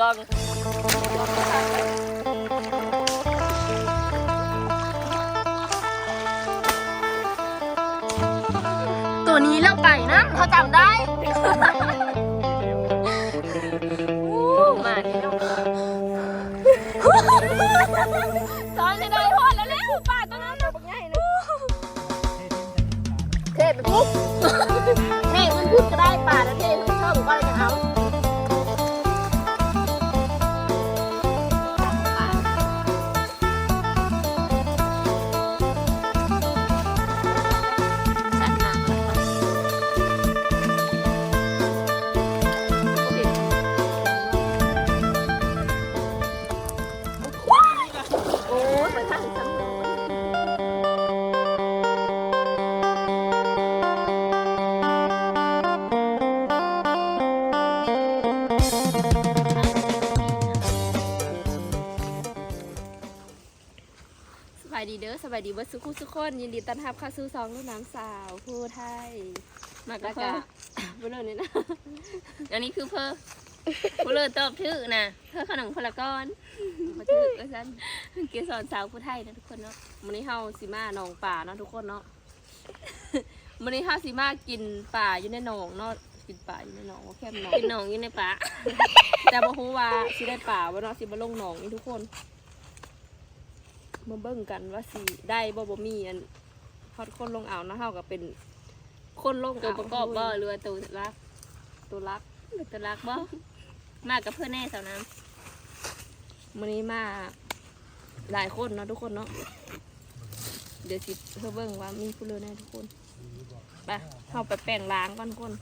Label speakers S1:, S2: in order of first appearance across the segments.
S1: กล้อง
S2: ตัวนี้เรื่องไก่นะเขาจำได้ ไปทา
S1: งทางสบายดีเด้อสบายดีเบิร์สุขุสุขคนยินดีต้อนรับเข้าสู่ซองลูกน้ำสาวผู้ไทยมากระกะบุญเลยนะ อันนี้คือเพอ บุญเลยตอบถือนะเพอขนมพลากรมาถือก็ฉันเกสรสาวผู้ไทยนะทุกคนเนาะวันนี้เฮาสิมาหนองป่าเนาะทุกคนเนาะวันนี้เฮาสิมากินป่าอยู่ในหนองเนาะกินป่าอยู่ในหนองว่าแค่หนองกินหนองอยู่ในป่าแต่บ่ฮู้ว่าสิได้ป่าบ่เนาะสิมาลงหนองนี่ทุกคนมาเบิ่งกันว่าสิได้บ่บ่มีอันพอดคนลงอ่าวนะเฮาก็เป็นคนลงตัวประกอบบ่หรือว่าตัวรักตัวรักหรือตัวรักบ่ มากับเพื่อนแน่สาวน้ำมื้อนี้มาหลายคนเนาะทุกคนเนาะเดี๋ยวสิเพื่อเบิ่งว่ามีผู้เลือแน่ทุกคนไปเฮาไปแปลงล้างก่อนทุกคน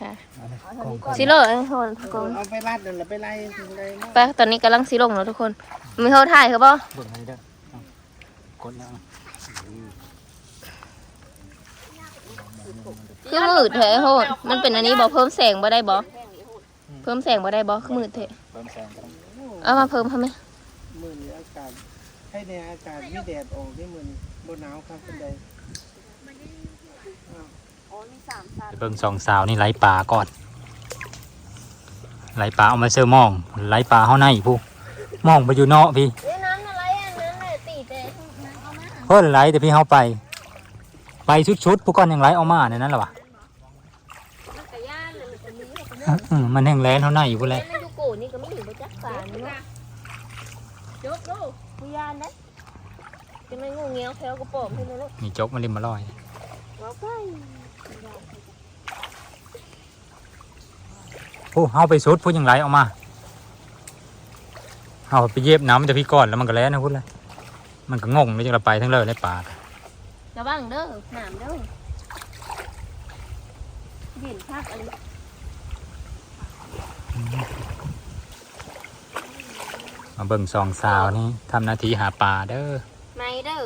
S1: ค่ะสิโลเอ้ยโหทุกคน
S3: เอาไปรัดนั่นแหละไปไล่ไล่มา
S1: ไปตอนนี้กำลังสิลงเนาะทุกคน มีเฮาถ่ายคือบ่
S3: เบิ่งให้เด้อเอากดแล้ว
S1: คือมืดแท้โหดมันเป็นอันนี้บ่เพิ่มแสงบ่ได้บ่ เพิ่มแสงบ่ได้บ่คือมืดแท้
S3: เพิ่มแสงกัน
S1: เอามาเพิ่มทำไม
S3: มื้อนี้อากาศให้ในอากาศมีแดดออกนี่มื้อนี้บ่หนาวครับคนใด
S4: ไปเบิ่งสองสาวนี่ไหลปลาก่อนไหลปลาเอามาเสื้อมองไหลปลาเฮาในผู้มองไปอยู่เนาะพี่
S2: เอ้ยน้ำอะไรอะน้ำอะไรตีเตะน้ำเอามา
S4: เพิ่นไหลแต่พี่เฮาไป ไปชุดๆผู้ก่อนยังไหลเอามาในนั้นล่ะวะ
S2: มันกระย่านเลย อันนี้
S4: อืมมันแห้งแล้งเฮาในอยู่พุ่นแหละ
S2: มันอยู่โกนี่ก็ไม่อยู่ประจักษ์สารเนาะยกดูพยานนะจะไม่งูเงี้ยวแถวกระป๋อมให้นะลูก
S4: มีจกมันริมมาลอย
S2: เราไป
S4: ผู้เฮาไปชุดผู้ยังไหลเอามาเฮาไปเย็บน้ำจะพี่ก่อนแล้วมันก็แล้นะพุ่นแหละมันก็งงเลยจังละไปทั้งเลยในป่า
S2: ระวังเด้อหนามเด้อเห็นภาพอันนี้
S4: มาเบิ่งสองสาวนี่ทำหน้าที่หาปลาเด้อ
S2: ไม่เด้อ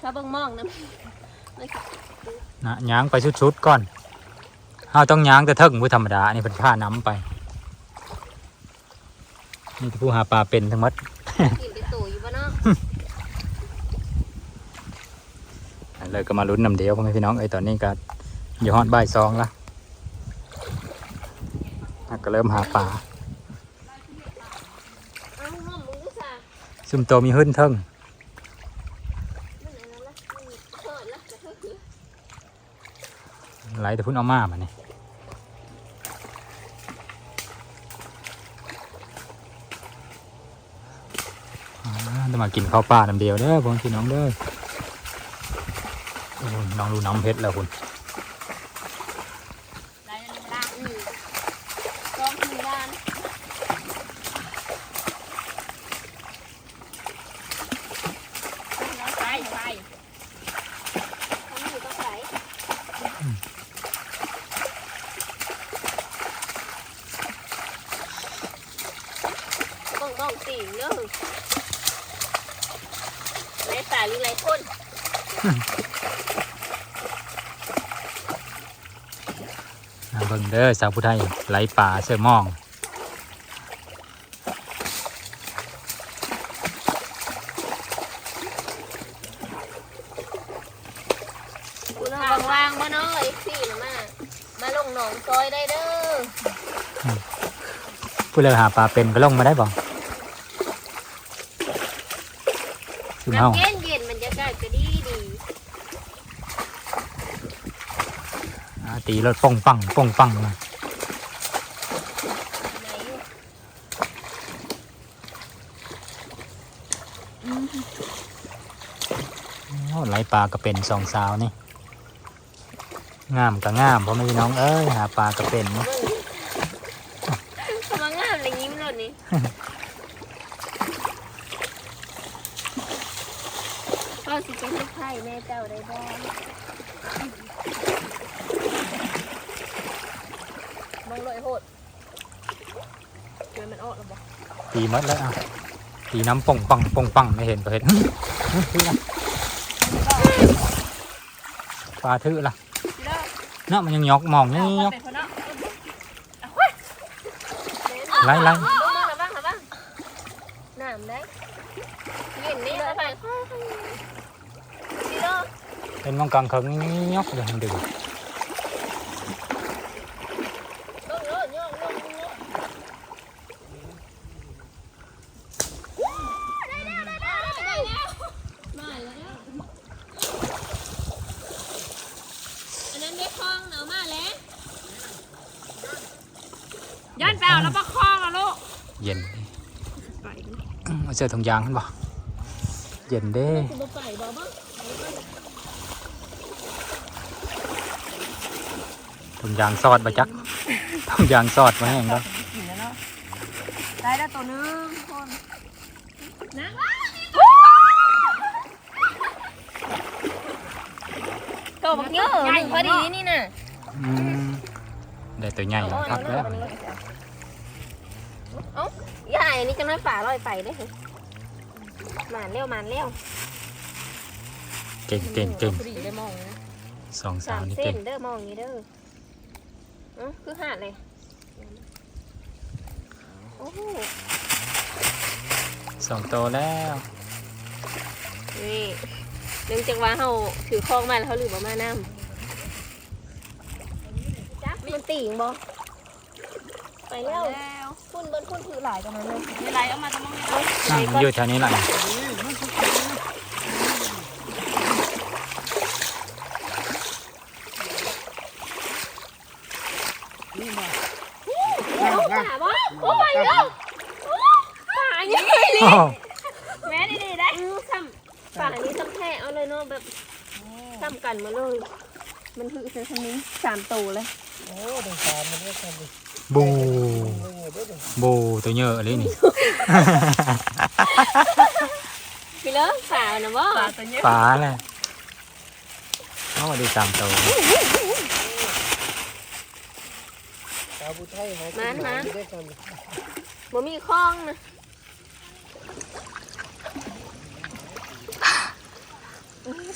S2: ถ้าเบิ่งมองนะ
S4: นะย้างไปชุดๆก่อนเฮาต้องย้างแต่เทิงผู้ธรรมดาอันนี้เป็นผ้าน้ำไป นี่ผู้หาปลาเป็นทั้งหมด
S2: กินไปตู่อยู่บ่เนาะ
S4: เลยก็มาลุ้นนำเดียวพ่อแม่พี่น้องไอ้ยตอนนี้ก็อยู่ฮอดบ่ายสองละอะ ก็เริ่มหาปลาซุ่มโตมีหื้นเทิง
S2: ไละมันเถิดละจะเถิดคือ
S4: ไหลแต่พุ่นเอามามาเนี่ยอ่าต้องมากินข้าวปลาน้ำเดียวเด้อพ่อพี่น้องเด้อน้องดูน้ำเพชรแล้วคุณ
S2: ได้ละอืมกองมือด้านไปไปทำอยู่ต้องไหลต้องต้องติ่งเด้อไรสายหรือไรคน
S4: อ่าเบิ่งเด้อสาวผู้ไทยไหลป่าเสื้อมอง
S2: คุณวางวางๆบ่เนาะไอ้สี่นะมา มาลงหนองซอยได้เด้อ
S4: ผู้เลิกหาปลาเป็นก็ลงมาได้บ่ซุมเฮา
S2: น้ำเย็นเย็นบรรยากาศก็ดีดี
S4: อ่าตีรถป่องปังป่องปังมา
S2: ไหน
S4: โอ้ไหลปลาก็เป็นสองสาวนี่ งามก็งามเพราะไม่พี่น้องเอ้ยหาปลาก็เป็นเนาะ
S2: เขามางามอะไรยิ้มเลยนี่พ่อสิเป็นลูกไผ่แม่เจ้าได้บ้างมองเลยโหดเดี๋ยวมันออกแล้วบอก
S4: ตีหมดแล้วอะตีน้ำป่องปังป่องปังไม่เห็นก็เห็นปลาทื่อล่ะ
S2: เนาะ
S4: มันยังยอกมองนี่ยอกไล่ไล่
S2: น้ำได้เย็นนี่ระวังพี่เลิก
S4: เป็นมองกลางเคิงนี่ยอกเลยมันดึง
S2: โยกโยกโยกโยกโยก
S1: มาแล้วอันนั้นได้คล้องเนาะมาแล้ว ย้อนไปเอาแล้วปะคล้องอะลูก
S4: เย็น
S1: ไป
S4: เอาเสื้อถุงยางขึ้นบ่เย็นเด้
S1: คุณมาไปบ่บ้าง
S4: ถุงยางซอดมาจักถุงยางซอดมาแห้งแล้ว
S2: ได้แล้วตัวนึงคน
S1: นะ
S2: ตัวบักเยอะหนึ่งพอดีนี่น่ะ
S4: อืมได้ตัวใหญ่แล้วครับแล้ว
S2: เอ้า ใหญ่นี่จะน้อยฝ่าลอยไปได้เหรอหมานเร็วหมานเร็ว
S4: เก่งเก่งเก่ง
S1: พอดีได้มองนะ
S4: สองสา
S2: สาวม
S4: นี่
S2: เส้
S4: เก่
S2: น
S4: ง
S2: เด้อมองอย่างนี้เด้อเอ้าคือหาดเลยโอ้โห
S4: สองตัวแล้ว
S2: นี่เนื่องจากว่าเขาถือคลองมาแล้วเขาลืมเอามาน้ำจับมันตีงบ่ไปแล้ว
S1: แล้ว
S2: พุ่ นเบิ้ลพุ่นถือหลายกันนั้นเลย
S1: มีอะไรเอามาตะมองนี่
S2: เอา
S4: อะ
S2: ไป
S4: มัน
S2: ก่อน
S4: อยู่แถวนี้แหละ
S3: นี่มา
S2: ป่าบ่โอ้ยเด้อป่าเยอะเลย
S4: โอ้
S2: แม่ดีๆได้ซ้ำป่านี้ซ้ำแท้เอาเลยเนาะแบบซ้ำกันมาเลย มันถือเส้นทางนี้สามตัวเลย
S3: โอ้ต้องสามมันเรียกกันดิ
S4: บู
S3: โอ้โหเด้อเด้อ
S4: บู ตัวเยอะเลยนี่
S2: พี่เลิกป่านะบ่
S1: ปลาตัวเนี้ย
S4: ฟ้าเลยโอ้ได้สามตัว
S3: สาวผู้ไทยหากินหาอยู่ด้วยกัน
S2: บ่มีคลองนะ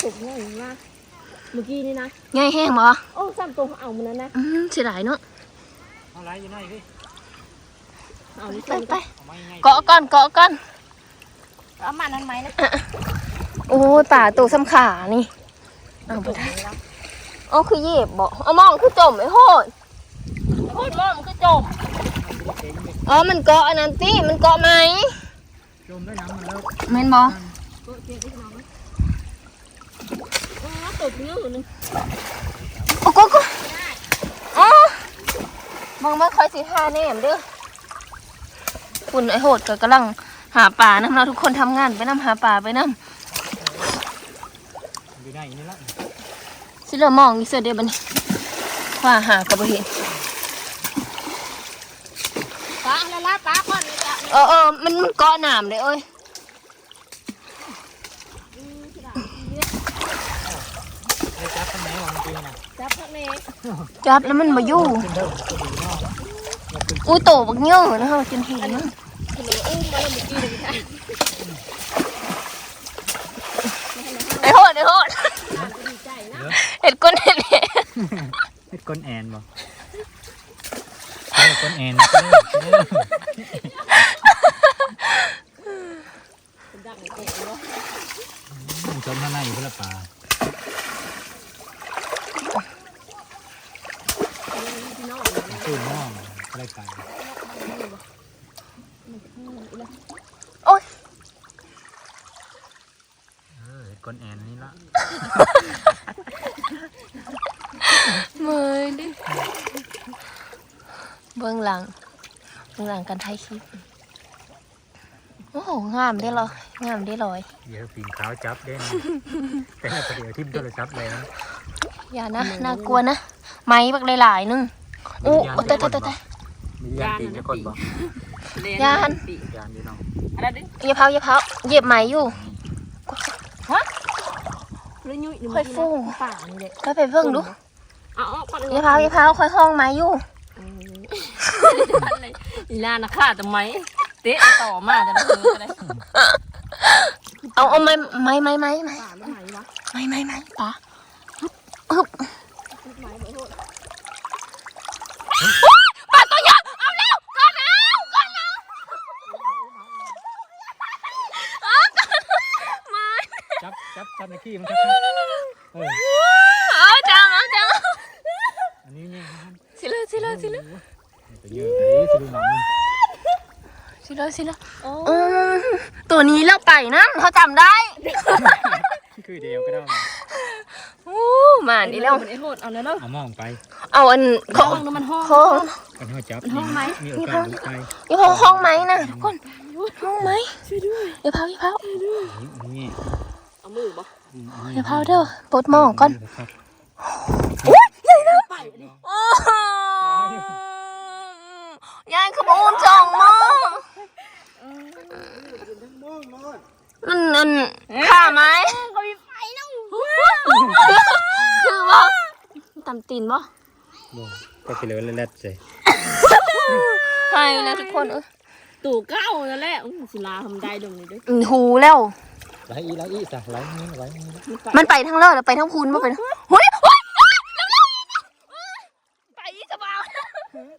S2: ถูกง่ายมาก
S1: เมื่อกี้นี่นะ
S2: ง่ายแห้งบ่
S1: โอ้สามตัวเอามันนั้นนะ
S2: อืมเสียดายเนาะ
S3: เอาไรอยู่ไหนพี่
S1: เอานี่
S2: ไปไป
S3: เอาไม้ง่าย
S2: เกาะก่อนเกาะก่อน
S1: เอามานั้นไหมนะ
S2: โอ้ยป่าตัวสำขานี่เอาไปได้โอ้คือเหยียบบ่เอามองคือจมไอ้โหด
S1: พูดว่ามันคือจบ
S2: อ๋อมันเกาะอันนั้นติมันเกาะไหม
S3: จมด้วยน้ำมันเลิก
S2: แม่นบ่
S1: ตัวเจ๊ที่น้องนะโอ้ตบเนื้อหนึ่ง
S2: โอ้โกโกอ๋อมองไม่ค่อยสิท่าแน่มเด้อ คุณไอ้โหดก็กำลังหาป่านะเราทุกคนทำงานไปนํหาป่าไปนํ
S3: อยู่ไหนนี่ละ
S2: สิเรามองอีเสือเดียวบัดนี้ว่าหากับบ่เห็น
S1: ปลาละละปลาก่อนเลยจ้ะ
S2: เออเออมันมันเกาะน้ำเลยเอ้ย
S3: ได้จับข้างไหนของจริงนะ
S1: จับพักเมฆ
S2: จับแล้วมันมาอยู่
S3: ขึ้นเด้อขึ้นดีเนาะ
S2: อู้โตบักเยอะนะฮะจนเห็นนะ
S1: คื อุ้มมาแล้วเมื่อกี้เลยค่ะ
S2: ไอ้โหดไอ้โหดเห็ดก้นเห็ดเห็ด
S4: เฮ็ดก้นแอนบ่เออก้นแอนเด้อเด้อ
S1: ดังเตะเนาะ
S4: มันจมข้างในอยู่พื่อปลา
S1: พี่น้อง
S4: ตื่นน้องอะไรไป
S2: โอ๊ย
S4: เออก้นแอนนี่ละ
S2: เมยดิเบื้องหลัง เบื้องห ลังการถ่ายคลิป โอ้โห งามได้อเลยงามได้อเลย
S4: เดี๋ยวปีนขาวจับเด่นแต่ประเดี๋ยวทิมโทรศัพท์แล้ว
S2: อย่านะ น่ากลัวนะ ไม้บักหลายๆนึงอู้ตายตายตายตาย
S4: มียานปีนจะคนบอก
S2: ยาน
S4: ยานอยู่น้อง
S1: อะไรดิ
S2: อย่าเผาอย่าเผาเหยียบไม้อยู่
S1: เลยยุ่ย
S2: ค่อยฟู
S1: ป่านี่แหละ
S2: ไปไปเพิ่งดู
S1: เอาเอาก่อน
S2: อย่าเผาอย่าเผาค่อยห้องไม้อยู่
S1: อีลานะค่ะแต่ไหมเตะต่อมาแต่ละเธอก็ได้
S2: เอาเอาไม้ไม้ไม้ไม้ไม้
S1: ป่าไม่ไหนวะ
S2: ไม้ไม้ไม้ปะฮึบปลาตัวใหญ่เอาแล้วก่อนแล้วก่อนแล้วไม้
S4: จับจับจับในขี้มันก็เออ
S2: เอาจังเอาจัง
S4: อันนี้นี่
S2: สิเลยสิเลยสิเลย
S4: ตัวเยอะเลยสิลูกน้อง
S2: สิเลยสิเลยอืมตัว นี้เราไปนะเขาจำได้
S4: คือเดียวก็ได้
S2: อู้มานี่แล้ว
S1: มันไอ้โหดเอาแล้วเนาะ
S4: เอามองไป
S2: เอาอันข
S1: ห้
S2: อ
S1: องงนู้นมันห้อง
S2: ห้อง
S4: กันเขาจับ
S1: ห้องไหม
S4: มีโอกาสดูไป
S2: อย่าเผาห้องไหมนะทุกคนห้องไหมอย่าเผาอย่าเผา
S4: นี่
S1: เอามือบ่
S2: อย่าเผาเด้อปลดหม้อก่อน
S4: ครับ
S1: ไปดิ
S2: โอ้โหยายขโมยจ่องหม้อ
S3: โน่นโน่น
S2: มันมันข่าไหม
S1: เขามีไฟน้อง
S2: คือว่าตำตีนบ่
S4: ก็ไปเลยเล็ดๆใส่
S2: ใช่แล้วทุกคนเออ
S1: ตู่เก้านั่นแหละอุ้ยศิลาทำได้ดงนี้ด้วย
S2: อืมหูแล้ว
S4: ไหลอีไหลอีจ้ะไหลนี่ไหลนี่
S2: มันไปทั้งเลิศแล้วไปทั้งพูนบ่เป็นเฮ้ยเฮ้ยเฮ้ยเร็วๆไปอีกกระเป๋า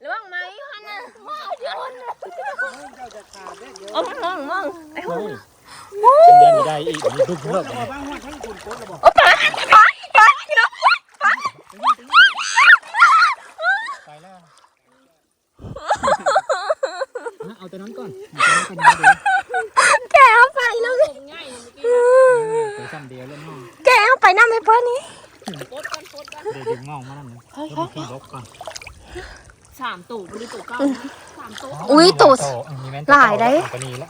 S2: ระวังไหมฮันน่ะว้าวเดี๋ยวนะ
S3: เจ้าจะขาดได้เดี๋ยว
S2: เอามองมองไอ้
S4: โอ้
S2: หุ่น
S4: ยเป็นยันได้อีกมีทุกเรื่อง
S3: จะมาบ้างว่าทั้งคุณโคตรบอก
S2: โอ้ไปไปไปพี่น้อง
S4: ไปแล้วเอาตัวนั้นก่อนเอาตัวนั้นก่อนเดี๋ยว
S2: แกเอาไปแล้วนี่
S1: ง่ายเลยเมื่อกี้
S4: เดี๋ยวซ้ำเดียวเล่นห้อง
S2: แกเอาไปน้ำให้เพื่อนนี้
S1: โคตรกันโคตรกัน
S4: เดี๋ยวดึงงองมานั่นนะแล้วมีขี้บกก่อน
S1: สามตู่ไม่ได้ตู่เก้าสามตู่
S2: อุ้ยตูด
S4: มีแม่น
S2: หลายได้
S4: ปนี้แล้ว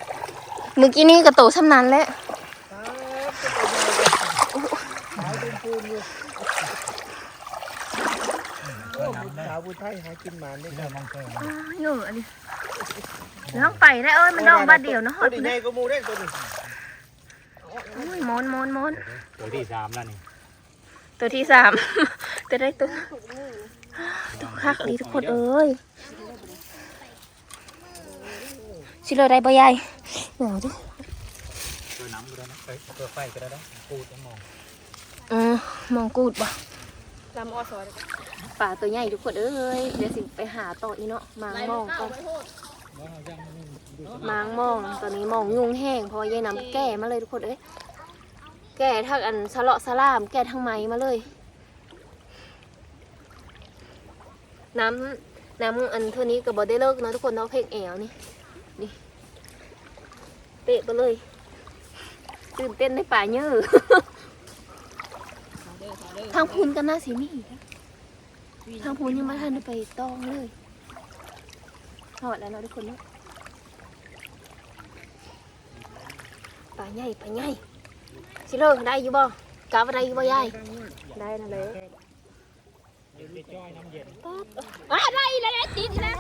S2: เมื่อกี้นี่กระโตชำนาญแล้ว
S3: ขายเป็นปูนอยู่สาวบุญไทยหากินหมานได้
S4: เริ่มมองเพิ่ม
S2: เยอะอันนี้น้องไปได้เอ้ยมันน้องบาดเดียวเนาะห
S3: ตั
S2: อ
S3: ว
S2: ด
S3: นี้
S2: นะ
S3: ใหญ่ก็มูได้ตัวนี้
S2: อุ้ยมอนมอนมอน
S4: ตัวที่สามแล้วนี่
S2: ตัวที่สามจะได้ตัวตัวคักเลยทุกคนเอ้ยชิโร่ได้ปะยาย เดี๋ยวดิ
S4: ตัวน้ำก็ได้นะเอ้ยตัวไฟก็ได้นะปูจะมอง
S2: เออมองกูดบ่
S1: จำอสอย
S2: ป่าตัวใหญ่ทุกคนเอ้ยเดี๋ยวสิไปหาต่ออีเนาะมางมองก่อน
S4: แล้วเรายังไม่ดู
S2: มางมองตอนนี้มองยุงแห้งเพอยายน้ำแก่มาเลยทุกคนเอ้ยแก่ทั้งอันสะเลาะสะลาม แก่ทั้งไม้มาเลย น้ำน้ำอันเท่านี้กับบอได้เลิกเนาะทุกคนเนาะเพลงแอวนี่นี่ เตะไปเลย ตื่นเต้นในป่าเยอะทางพูนกันน่าสิมีทางพูนยังไม่ทันได้ไปต้องเลยหอดแล้วเนาะทุกคนเนาะป่าใหญ่ป่าใหญ่สิเลิกได้อยู่บ่กลับได้อยู่บ่ยายได้นั่นเลย
S4: จ้อยน้ำเย็น
S2: ว้าได้แล้วได้ติดแล้ว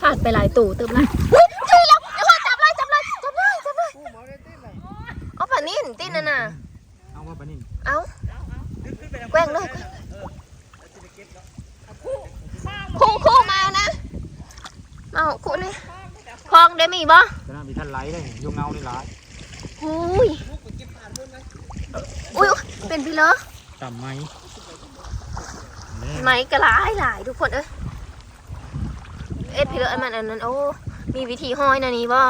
S2: ผ่านไปหลายตู่เติมละ นิ
S3: นเอา
S2: ดึ
S3: งขึ้นไปทาง
S2: แกว่งเลยคู่คู่มานะเอาคู่นี่คลองได้มีบ่
S4: ก็น่ามีท่านไหลเลยยุงเงานี่หลาย
S2: หุยอุ้ยเป็นพี่เลอ
S4: ต่ำไหม
S2: ไม้กระหลายหลายทุกคนเอ้ยเอ็ดพี่เลออันมันอันนั้นโอ้มีวิธีห้อยนะนี่บ่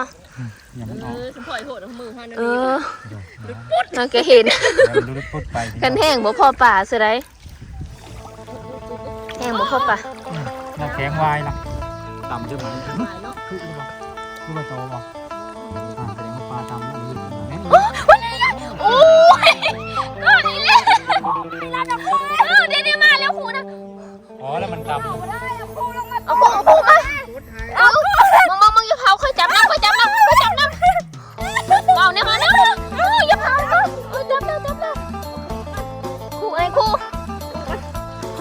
S4: อย่ามันอ
S1: เอ
S4: อก
S1: อฉันปล่อยโหดเอามือให้นั่น
S2: เอ
S1: นี่
S2: อ
S4: เดี๋ยว
S2: เราก็เห็น
S4: แล้วมันดูดปุ๊บไป
S2: กันแห้งบ่พอป่าเสือไรแห้งบ่พอป่า
S4: น้ำแข็งวายนะต่ำใช่ไหม
S1: หลายเนาะ
S4: คือบ่คือบ่โตบ่อ่าแสดงว่าปลาต่ำนั่นนี่แม่น
S2: โอ้ยเออนี่แหละเออเดี๋ยวเดี๋ยวมาแล้วครูนะ
S4: อ๋อแล้วมันต่ำ
S2: เอาครูเอาครูมาเอา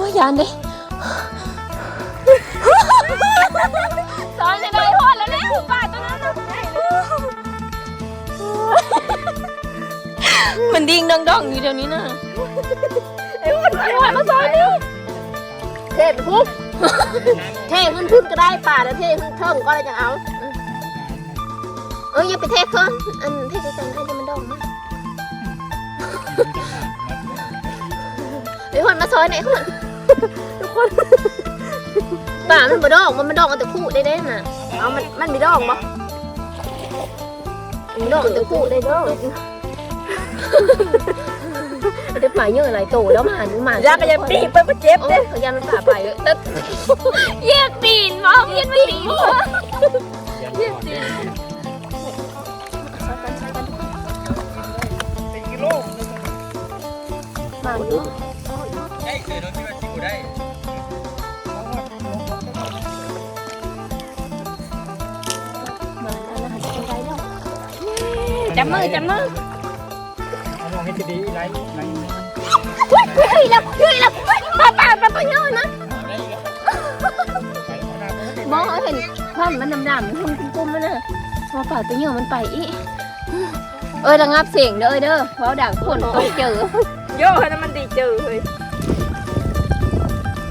S2: ยยานดิสอนจะได้พอแล้วเนี่ยป่าตัวนั้นน่ะมันดิ้งดองดองอยู่เดี๋ยวนี้นะไอ้วันไอ้วันมาสอนดิเทพปุ๊บเทขึ้นขึ้นก็ได้ป่าแล้วเทขึ้นเทิงก็ได้จังเอาเอออย่าไปเทเพิ่นอันเทกันได้เดี๋ยวมันดองมากเดี๋ยวคนมาซอยไหนคนทุก คน ป่ามันบ่ดองมันมันดองเอาแต่คู่ได้ได้น่ะเอามันมันไม่ดองบ่มันดองเอาแต่คู่ได้เด้อเดี๋ยวป่าเยอะอะไรโตแล้วมาหนูมายา
S1: ก็ยังปีบไปก็เจ็บ
S2: โอ้ยพยายามมันป่าไปเออแยกปีนมองแยกปีน จั
S1: บมือจับมือ
S4: เอาลองให้ดีๆไรไร
S2: เฮ้ยแล้วเฮ้ยแล้วป่าป่าป่าป่าเยอะนะมองเห็นความมันดำๆมันทำกุ้มๆมันน่ะพอป่าตัวเยอะมันไปอีเอ้ยระงับเสียงเด้อเด้อเพราะดังคนต้องเจอ
S1: โยให้น้ำมันดีเจอเลย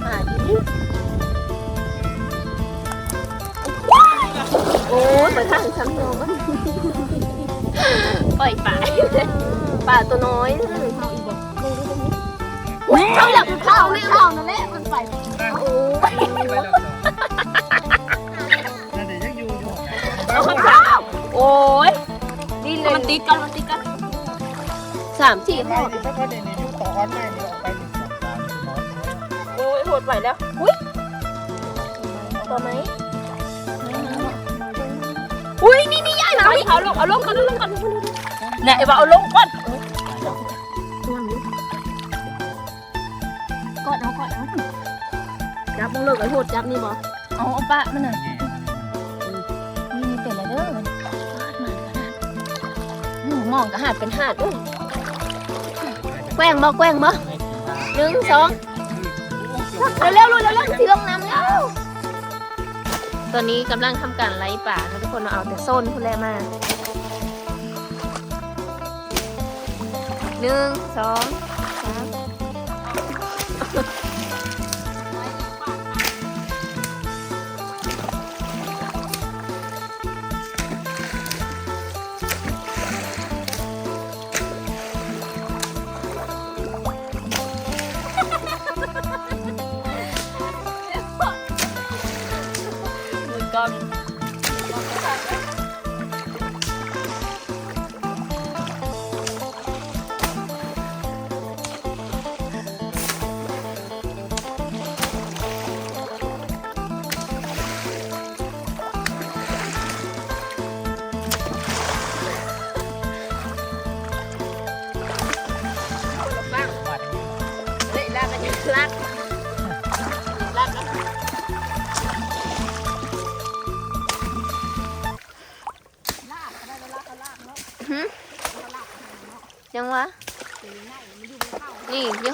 S2: อ่าดิโอ้ยไปทางซ้ำโยมัน ปล่อยป่าป่าตัวน้อยเขาอยากเข้าไม่เอานั่นแหละมันไปโอ้ย
S3: นั่นเดี๋ยวยังอยู่อยู่
S2: เอาข้าว
S1: โอ้ยดินเลยมันติดกันมันติดกัน
S2: สามสี่ห
S3: ดิสักวันเดี๋ยวนี้อยู่ต่ออนไลน์นี่ออกไป
S1: โอ้ยหดไปแล้ว
S2: ตัวไหม
S1: อุ้ยนี่นี่ยายมาเอาลงเอาลงก่อนลงก่อน เนี่ยไอ้ว่าเอาลงก่อน
S2: กอดเอากอดเอา
S1: จับมึงเลิกไอ้โหดจับนี่บ่
S2: เอาเอาปะมันน่ะนี่นี่เป็นอะไรเด้อมันฟาดมันกระดาษหนูมองกระหาดเป็นหาดด้วยแกว้งบ่แกว้งบ่หนึ่งสองเร็วๆเร็วๆเร็วๆที่ลงน้ำแล้วตอนนี้กำลังทำการไล่ป่านะทุกคนเราเอาแต่โซนคุณแรมา หนึ่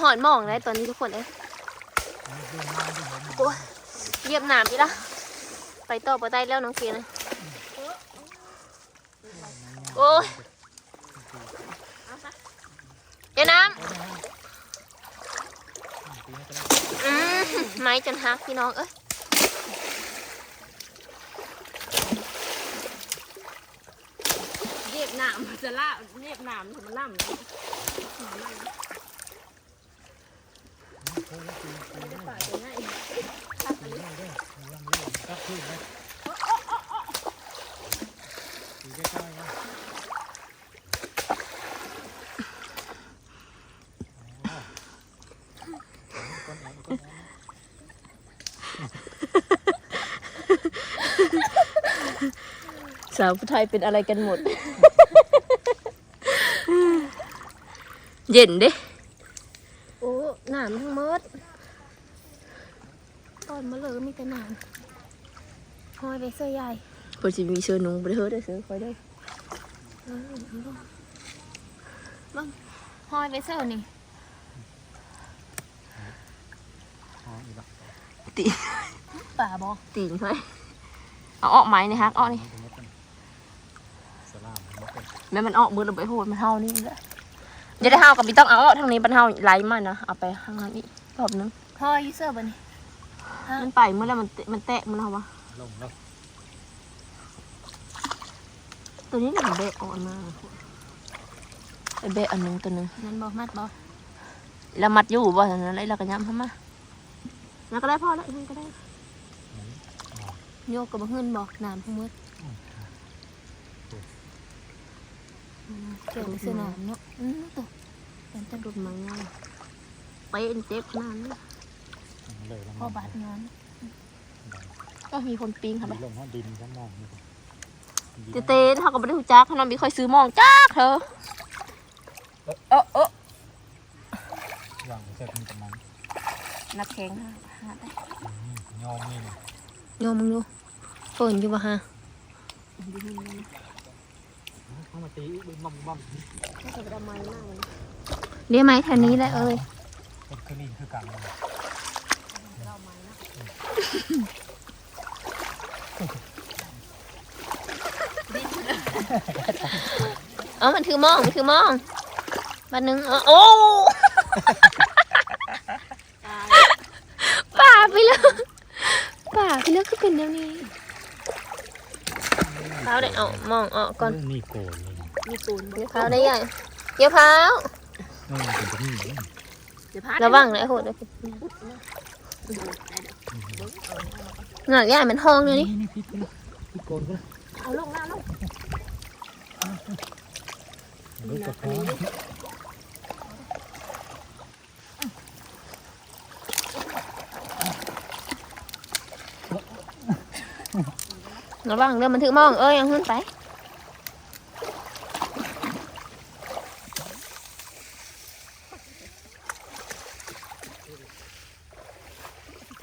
S2: หอนมองได้ตอนนี้ทุกคนเลยโอ้ยเยียบหนามอีละไปต่อไปได้แล้วน้องเฟียนะโอ้ยเดี๋ยวน้ำอืมไม้จนหักพี่น้องเอ้ย
S1: เรียบหนามจะล่าเรียบหนามมันล่ำ
S3: เสา
S2: วผู้ไทยเป็นอะไรกันหมด เย็นเด้ เสื้อใหญ่พอจะมีเสื้อนุ่งไปเถอะได้เสื้อคอยได้เออเอาลงบังหอยไปเสื้อนี่ตีป่าบอตีนค่อยเอาออกไหมนี่ฮักออกนี่
S4: สลามบ่เป็น
S2: แม่มันออกมือเราไปโหดมันเท่านี้แหละจะได้เท่ากับพี่ต้องเอาออกทางนี้มันเท่าไหลมันนะเอาไปข้างนั้นอีกรอบนึง
S1: พ่อยูเซอร์บันนี่
S2: มันไปเมื่อไรมันเตะมันแตะมันเอาวะ
S4: ลงแล้ว
S2: ตัวนี้หนึ่งเบะอ่อนมากไอเบะอันหนึงตัวหนึง
S1: นั่นบอกมัดบอก
S2: แล้วมัดอยู่บ่ทันนั้นเลยเราก็ย้ำเข้ามาแล้วก็ได้พอแล้วมันก็ได้โยกกับบังเฮินบอกน้ำทั้งหมด
S1: เกี่ยวกับเสื้อหนามเนาะอืมตัว
S2: เป็นตะดุดมาง่ายไปเอ็นเจ็บนานเลย
S4: เลยแล้ว
S1: พ่อบาดนอน
S2: ก็มีคนปีงค่ะ
S4: ไป
S2: ไป
S4: ลงห้องดินชั้นมองนี่
S2: เตเต้นเขาก็ไม่ได้หูจักเขานอนมีคอยซื้อหมองจ้าเธอเออเออ
S4: ว่างเสร็จมันกำลัง
S2: นักแข่งฮะหาได้
S4: ยอมนี่
S2: โยมมึงดูเปิดอยู่ปะฮะ
S4: เข้ามาตีบึ้มบั่มบั่ม
S2: เรียกไหมแถวนี้แหละเอ้ย
S4: เป็นคลีนคือกันเลย
S2: เอ๋อมันถือหมอง มันถือหมองบันหนึ่งเออโอ้ป่าไปแล้วป่าไปแล้วก็เป็นเดี๋ยวนี้เขาได้เอาหมองออกก่อน
S4: นี่โกนเลย
S2: มีปูนเดี๋ยวเขาได้ยังเดี๋ยวเผา
S4: เออเป็นแบบนี้
S1: เดี๋ยวพัด
S2: ระวังนะไอ้โหดเลยหน่อยย่ามันห้องเลยนี่
S4: นี่พี่พี่โกนก็
S2: เอาลงแล้วลง
S4: รู้จั กเขา
S2: ระวังเดี๋ยวมันถือมองเอ้ยยังขึ้นไป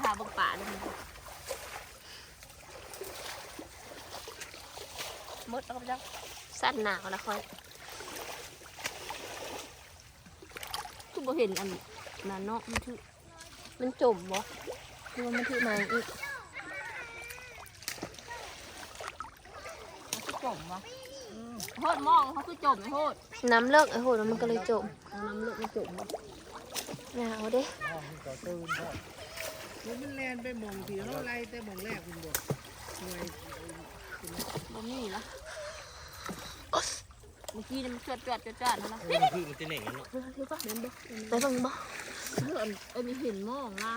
S1: ขาบังป่าเลยมัน
S2: มดแล้วก็จะสั้นหนาวแล้วค่อย ทุกบ่เห็นอันนั้นเนาะมันถือมันจมบ่หรือว่ามันถือมาอีก
S1: เขาคือจมวะโทษมองเขาคือจมไอ้โทษ
S2: น้ำเลิกไอ้โหแล้วมันก็เลยจม
S1: เอาน้ำเลือดมาจมวะ
S2: หนาวเด้
S3: แล้วมันแลนไปหมองที่เขาไล่แต่หมองแรกคุณบอกหน่วย
S1: บ่มีละ เมื่อกี้มันเกิดเกิดเกิดเกิดนะ
S3: เออคือมันจะเหน่งเนาะ
S2: เออถือป่ะเดินบ่ไปเบังบ่
S1: เพื่อนเอ้มีเห็นมองนะ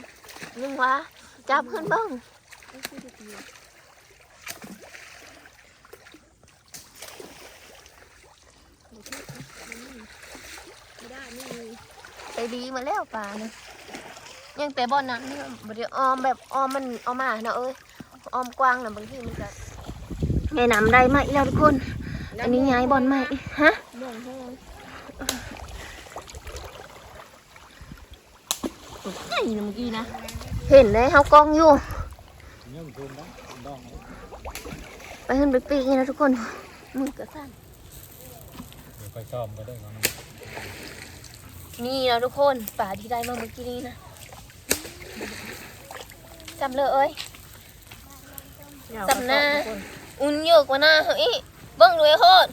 S2: ยังวะจับขึ้นเบ้าง
S1: ไม่ได้ไม่มี
S2: ไปดีมาแล้วป่าเนี่ยยังแต่บ่อน้ำนี่บ่ได้ออมแบบออมมันเอามาเนาะเอ้ยออมกว้างนะบางทีมันก็แม่น้ำได้มาอีกแล้วทุกคน อันนี้ย้ายบอลใหม่ฮะ
S1: มองแห้ง
S2: ไอ้เมื่อกี้นะ เห็นเลยเขากล้องอยู่
S4: เนี่ยมันโดนแล้วดอง
S2: ไปขึ้นไปปีกนี่นะทุกคน มือกระสั่น
S4: เดี๋ยวไปซ่อมก็ได้ก่อน
S2: นี่นะทุกคนป่าที่ได้มาเมื่อกี้นี้นะจำเลยเอ้ยสำนาอุ่นเยอะกว่าหน้าเฮ้ย เบิ้งด้วยโคตร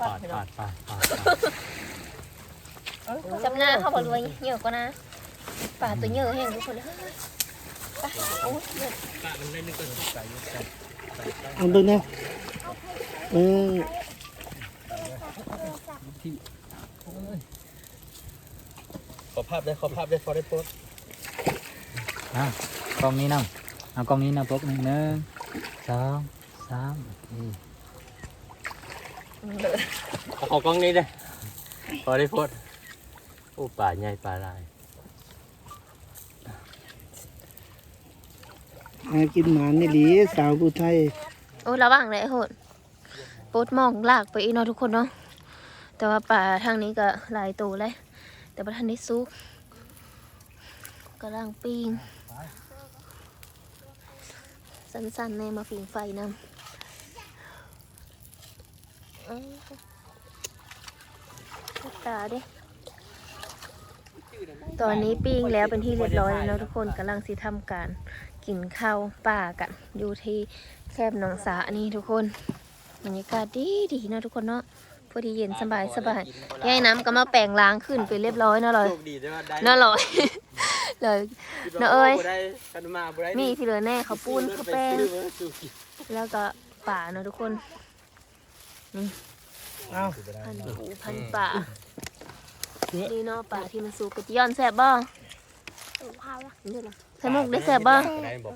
S4: ปาดปาดปาดปาด
S2: จำหน้าเขาบอกรวยเยอะกว่าหน้าป่าตัวเยอะแห้งทุกคนเลยเฮ้ยไปโอ้ยเยอะ
S3: เอาเบิ่งเนี่ยเออขอภาพได้ขอภาพได้ฟอร์ได้โพส
S4: อะกล้องนี้นั่งเอากล้องนี้นะปุ๊บหนึ่งหนึ่งสองสามนี่
S5: ขอกล้องนี้เลยพอได้โพดโอ้ป่าใหญ่ป่าลาย
S3: หากินหมานนี่ดีสาวผู้ไทย
S2: อ้ระวังเลยโหดโปดหมองลากไปอีกเนาะทุกคนเนาะแต่ว่าป่าทางนี้ก็หลายตัวเลย แต่ว่าทันได้ซุกกำลังปิ้งสั้นๆแม่มาฟิงไฟนำอื้อ ตาด้ตอนนี้ปิ้งแล้วเป็นที่เรียบร้อยแล้วทุกคนกำลังสิทำการกินข้าวป่ากันอยู่ที่แคบหนองสาอันนี้ทุกคนบรรยากาศดีดีนะทุกคนเนาะพอดีเย็นสบายสบายยายน้ำก็มาแปลงล้างขึ้นไปเรียบร้อยนาะเลย
S5: โชคดีด้วยว่าได้
S2: น่าลอยเลยน้าเอ้ย
S5: นี่
S2: ที่เหลือแน่เขาปูนเขาแป้งแล้วก็ป่าเนาะทุกคน
S3: เอ้า
S2: พันปูพันป่านี่เนาะป่าที่มันสูงกระย้อนแสบบ้างใส่มุกได้แสบบ้าง
S5: ได้บอก